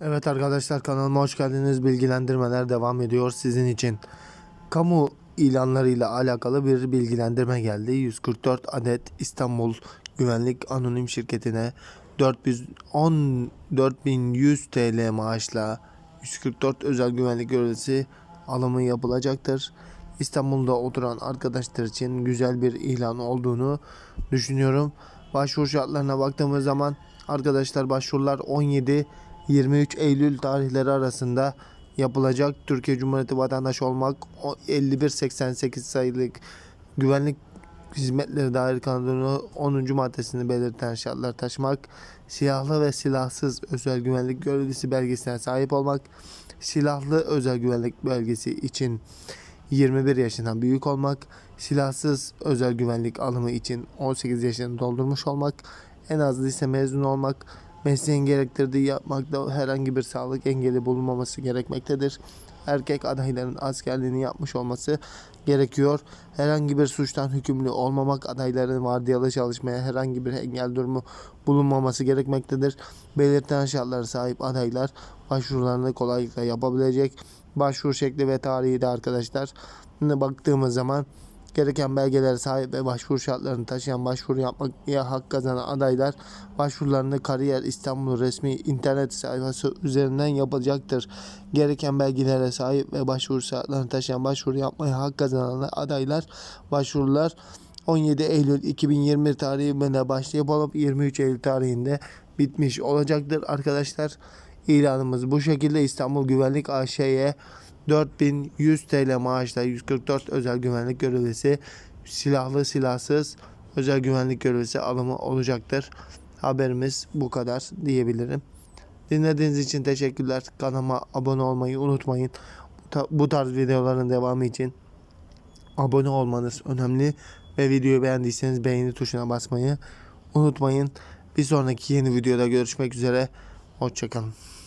Evet arkadaşlar kanalıma hoş geldiniz. Bilgilendirmeler devam ediyor sizin için. Kamu ilanlarıyla alakalı bir bilgilendirme geldi. 144 adet İstanbul Güvenlik Anonim Şirketi'ne 410 4100 TL maaşla 144 özel güvenlik görevlisi alımı yapılacaktır. İstanbul'da oturan arkadaşlar için güzel bir ilan olduğunu düşünüyorum. Başvuru şartlarına baktığımız zaman arkadaşlar başvurular 17 23 Eylül tarihleri arasında yapılacak. Türkiye Cumhuriyeti vatandaşı olmak o 5188 sayılı güvenlik hizmetleri dair kanunu 10. maddesini belirten şartlar taşımak, silahlı ve silahsız özel güvenlik görevlisi belgesine sahip olmak, silahlı özel güvenlik belgesi için 21 yaşından büyük olmak, silahsız özel güvenlik alımı için 18 yaşını doldurmuş olmak, en az lise mezun olmak, mesleğin gerektirdiği yapmakta herhangi bir sağlık engeli bulunmaması gerekmektedir. Erkek adayların askerliğini yapmış olması gerekiyor. Herhangi bir suçtan hükümlü olmamak, adayların vardiyalı çalışmaya herhangi bir engel durumu bulunmaması gerekmektedir. Belirtilen şartlara sahip adaylar başvurularını kolaylıkla yapabilecek. Başvuru şekli ve tarihi de arkadaşlar baktığımız zaman gereken belgelere sahip ve başvuru şartlarını taşıyan başvuru yapmaya hak kazanan adaylar başvurularını Kariyer İstanbul resmi internet sayfası üzerinden yapacaktır. Gereken belgelere sahip ve başvuru şartlarını taşıyan başvuru yapmaya hak kazanan adaylar başvurular 17 Eylül 2020 tarihinde başlayıp olup 23 Eylül tarihinde bitmiş olacaktır arkadaşlar. İlanımız bu şekilde İstanbul Güvenlik AŞ'ye 4100 TL maaşla 144 özel güvenlik görevlisi silahlı silahsız özel güvenlik görevlisi alımı olacaktır. Haberimiz bu kadar diyebilirim. Dinlediğiniz için teşekkürler. Kanalıma abone olmayı unutmayın. Bu ta- Bu tarz videoların devamı için abone olmanız önemli ve videoyu beğendiyseniz beğeni tuşuna basmayı unutmayın. Bir sonraki yeni videoda görüşmek üzere. Hoşçakalın.